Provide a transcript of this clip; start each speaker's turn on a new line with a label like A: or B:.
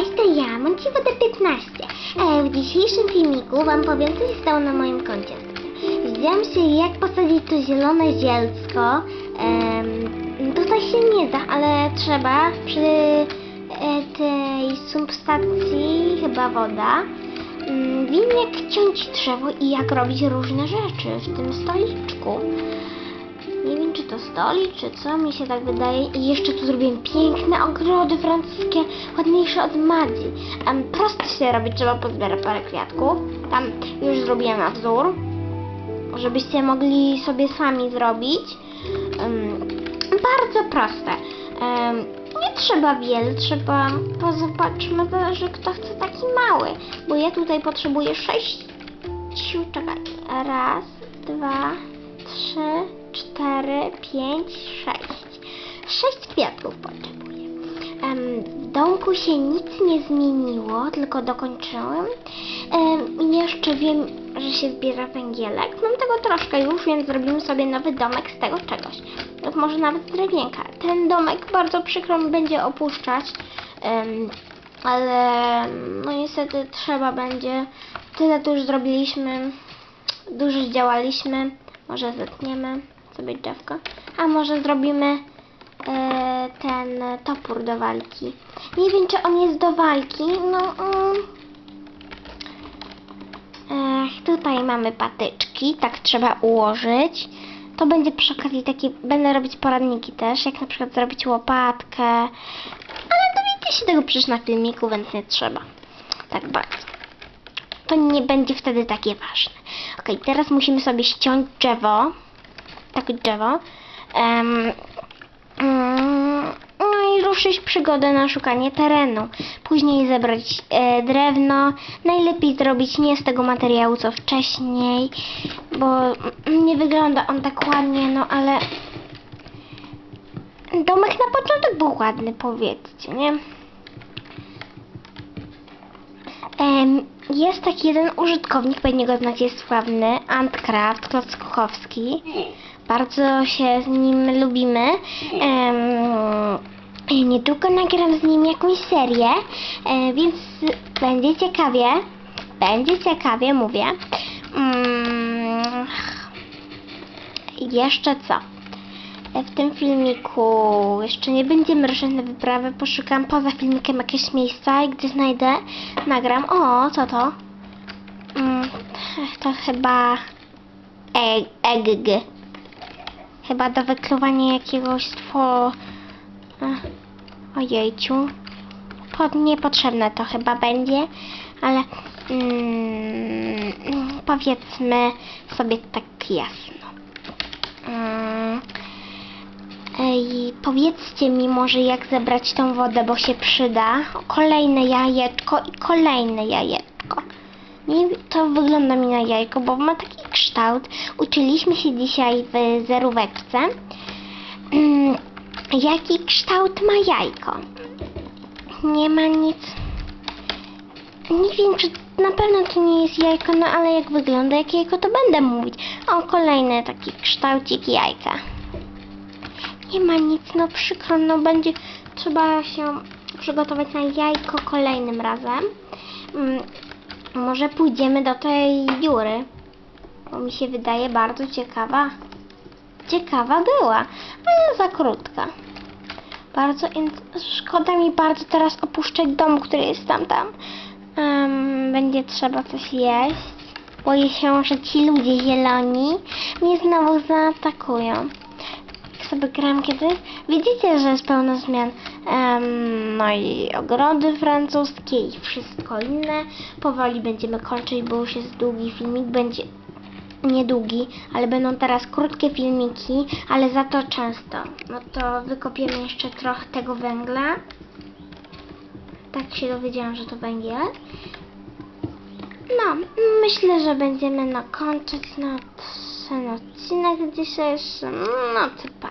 A: Cześć, to ja, Monciwoda15. E, w dzisiejszym filmiku Wam powiem, co się stało na moim koncie. Widziałam się, jak posadzić to zielone zielsko. Em, tutaj się nie da, ale trzeba przy e, tej substacji, chyba woda, mm, wiem jak ciąć drzewo i jak robić różne rzeczy w tym stoliczku. Nie wiem, czy to stolik, czy co, mi się tak wydaje. I jeszcze tu zrobiłem piękne ogrody francuskie, ładniejsze od Madzi. Um, prosto się robi, trzeba pozbierać parę kwiatków. Tam już zrobiłem na wzór, żebyście mogli sobie sami zrobić. Em, bardzo proste. Em, nie trzeba wiele, trzeba, bo zobaczmy, że kto chce taki mały. Bo ja tutaj potrzebuję sześć, czekaj, raz, dwa, 4, 5, 6. 6 kwiatków potrzebuję. W domku się nic nie zmieniło, tylko dokończyłem. Jeszcze wiem, że się zbiera węgielek. Mam tego troszkę już, więc zrobimy sobie nowy domek z tego czegoś. Lub może nawet drewienka. Ten domek bardzo przykro mi będzie opuszczać. Ale no niestety trzeba będzie. Tyle tu już zrobiliśmy. Dużo zdziałaliśmy. Może zetniemy sobie drzewko. A może zrobimy e, ten topór do walki. Nie wiem, czy on jest do walki. No. Mm, Ech, tutaj mamy patyczki, tak trzeba ułożyć. To będzie przy okazji takie, będę robić poradniki też, jak na przykład zrobić łopatkę. Ale dowiecie się tego przecież na filmiku, więc nie trzeba. Tak bardzo. To nie będzie wtedy takie ważne. Ok, teraz musimy sobie ściąć drzewo. Takie drzewo. Em, mm, no i ruszyć przygodę na szukanie terenu. Później zebrać e, drewno. Najlepiej zrobić nie z tego materiału, co wcześniej, bo nie wygląda on tak ładnie, no ale domek na początek był ładny, powiedzcie, nie? Jest taki jeden użytkownik, pewnie go znacie, jest sławny, Antcraft Klockowski. Bardzo się z nim lubimy. Em, niedługo nagram z nim jakąś serię, e, więc będzie ciekawie. Będzie ciekawie, mówię. Mm, jeszcze co? E, W tym filmiku jeszcze nie będziemy ruszyć na wyprawę. Poszukam poza filmikiem jakieś miejsca i gdy znajdę, nagram. O, co to? Mm, to chyba egg, egg. Chyba do wykluwania jakiegoś stwo... Ojejciu. Po, niepotrzebne to chyba będzie, ale mm, powiedzmy sobie tak jasno. Mm, Ej, powiedzcie mi może jak zebrać tą wodę, bo się przyda. Kolejne jajeczko i kolejne jajeczko. To wygląda mi na jajko, bo ma taki kształt. Uczyliśmy się dzisiaj w zeróweczce. Mm, jaki kształt ma jajko? Nie ma nic. Nie wiem, czy na pewno to nie jest jajko, no ale jak wygląda jak jajko, to będę mówić. O, kolejny taki kształcik jajka. Nie ma nic, no przykro, no będzie trzeba się przygotować na jajko kolejnym razem. Może pójdziemy do tej dziury, bo mi się wydaje bardzo ciekawa. Ciekawa była, ale za krótka. Bardzo szkoda mi bardzo teraz opuszczać dom, który jest tam tam. Em, będzie trzeba coś jeść. Boję się, że ci ludzie zieloni mnie znowu zaatakują jak sobie gram kiedy widzicie, że jest pełno zmian no i ogrody francuskie i wszystko inne powoli będziemy kończyć, bo już jest długi filmik będzie niedługi, ale będą teraz krótkie filmiki, ale za to często no to wykopiemy jeszcze trochę tego węgla tak się dowiedziałam, że to węgiel no, myślę, że będziemy no, kończyć no, ten odcinek dzisiejszy. No, to.